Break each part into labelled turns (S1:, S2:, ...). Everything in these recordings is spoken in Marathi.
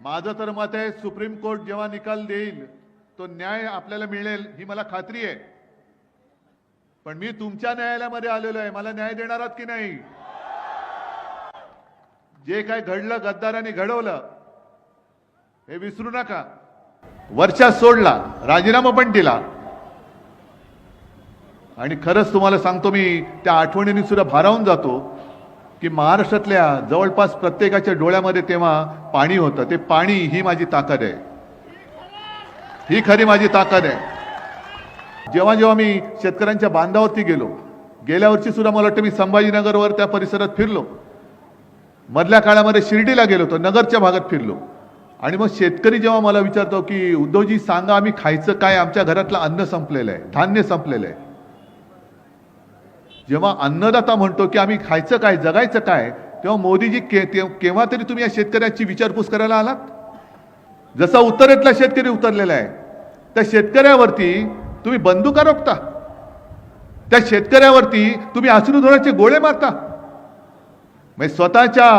S1: माझं तर मत आहे सुप्रीम कोर्ट जेव्हा निकाल देईल तो न्याय आपल्याला मिळेल ही मला खात्री आहे. पण मी तुमच्या न्यायालयामध्ये आलेलो आहे मला न्याय देणार आहात की नाही? जे काय घडलं गद्दाराने घडवलं हे विसरू नका. वर्षा सोडला राजीनामा पण दिला. आणि खरंच तुम्हाला सांगतो मी त्या आठवणीने सुद्धा भारावून जातो. की महाराष्ट्रातल्या जवळपास प्रत्येकाच्या डोळ्यामध्ये तेव्हा पाणी होतं. ते पाणी ही माझी ताकद आहे. ही खरी माझी ताकद आहे. जेव्हा जेव्हा मी शेतकऱ्यांच्या बांधावरती गेलो गेल्या वर्षी सुद्धा मला वाटतं मी संभाजीनगरवर त्या परिसरात फिरलो. मधल्या काळामध्ये शिर्डीला गेलो होतो नगरच्या भागात फिरलो. आणि मग शेतकरी जेव्हा मला विचारतो की उद्धवजी सांगा आम्ही खायचं काय? आमच्या घरातलं अन्न संपलेलं आहे धान्य संपलेलं आहे. जेव्हा अन्नदाता म्हणतो की आम्ही खायचं काय जगायचं काय तेव्हा मोदीजी के ते- केव्हा तरी तुम्ही या शेतकऱ्याची विचारपूस करायला आलात? जसा उत्तरेतला शेतकरी उतरलेला आहे त्या शेतकऱ्यावरती तुम्ही बंदुका रोखता. त्या शेतकऱ्यावरती तुम्ही अश्रुधोराचे गोळे मारता. म्हणजे स्वतःच्या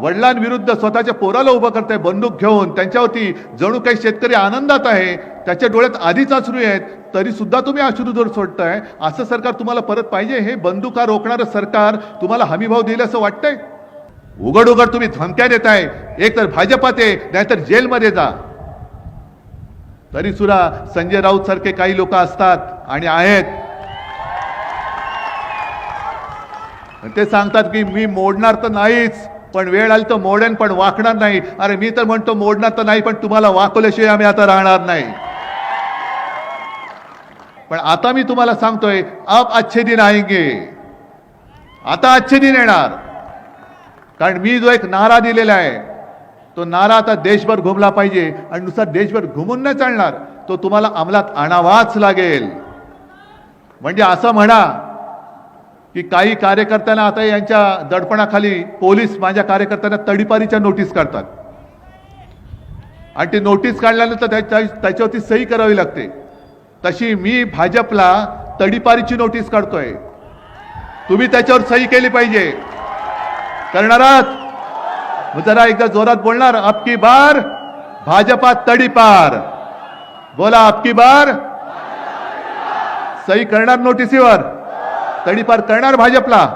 S1: वडिलांविरुद्ध स्वतःच्या पोराला उभं करताय बंदूक घेऊन त्यांच्यावरती जणू काही शेतकरी आनंदात आहे त्याच्या डोळ्यात आधीच अश्रू आहेत तरी सुद्धा तुम्ही अश्रुधोर सोडताय. असं सरकार तुम्हाला परत पाहिजे? हे बंदुका रोखणारं सरकार तुम्हाला हमीभाव देईल असं वाटतंय? उघड उघड तुम्ही धमक्या देताय. एक तर भाजपात आहे नाहीतर जेलमध्ये जा. तरी सुद्धा संजय राऊत सारखे काही लोक असतात आणि आहेत. ते सांगतात की मी मोडणार तर नाहीच. पण वेळ आली तर मोडेन पण वाकणार नाही. अरे मी तर म्हणतो मोडणार तर नाही पण तुम्हाला वाकवल्याशिवाय आम्ही आता राहणार नाही. पण आता मी तुम्हाला सांगतोय अब अच्छे दिन आएंगे. आता अच्छे दिन येणार. कारण मी जो एक नारा दिलेला आहे तो नारा आता देशभर घुमला पाहिजे आणि नुसार देशभर घुमून नाही चालणार तो तुम्हाला अंमलात आणावाच लागेल. म्हणजे असं म्हणा की काही कार्यकर्त्यांना आता यांच्या दडपणाखाली पोलीस माझ्या कार्यकर्त्यांना तडीपारीच्या नोटीस काढतात. आणि ती नोटीस काढल्यानंतर त्याच्या त्याच्यावरती सही करावी लागते. तशी मी भाजपला तडीपारीची नोटीस काढतोय. तुम्ही त्याच्यावर सही केली पाहिजे. करणार आहात मग जरा एकदा जोरात बोलणार अबकी बार भाजपात तडीपार. बोला अबकी बार. सही करणार नोटिसीवर. तडीपार करणार भाजपला.